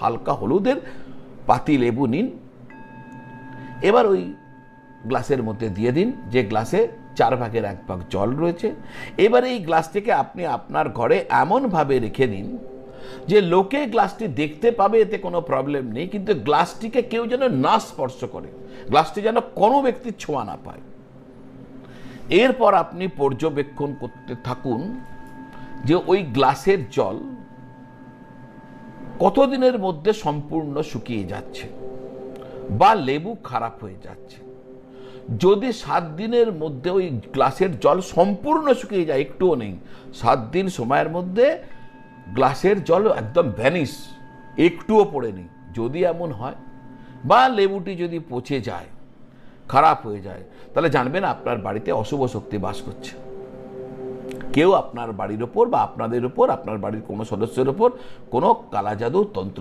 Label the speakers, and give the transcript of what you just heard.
Speaker 1: হালকা হলুদের পাতি লেবু নিন। এবার ওই গ্লাসের মধ্যে দিয়ে দিন, যে গ্লাসে চার ভাগের এক ভাগ জল রয়েছে। এবার এই গ্লাসটিকে আপনি আপনার ঘরে এমনভাবে রেখে দিন যে লোকে গ্লাসটি দেখতে পাবে, এতে কোনো প্রবলেম নেই, কিন্তু গ্লাসটিকে কেউ যেন না স্পর্শ করে, গ্লাসটি যেন কোনো ব্যক্তির ছোঁয়া না পায়। এরপর আপনি পর্যবেক্ষণ করতে থাকুন যে ওই গ্লাসের জল কতদিনের মধ্যে সম্পূর্ণ শুকিয়ে যাচ্ছে বা লেবু খারাপ হয়ে যাচ্ছে? যদি সাত দিনের মধ্যে ওই গ্লাসের জল সম্পূর্ণ শুকিয়ে যায়, একটুও নেই, সাত দিন সময়ের মধ্যে গ্লাসের জল একদম ভ্যানিস একটুও পড়ে নেই, যদি এমন হয় বা লেবুটি যদি পচে যায়, খারাপ হয়ে যায়, তাহলে জানবেন আপনার বাড়িতে অশুভ শক্তি বাস করছে। কেউ আপনার বাড়ির ওপর বা আপনাদের ওপর, আপনার বাড়ির কোনো সদস্যের ওপর কোনো কালাজাদু তন্ত্র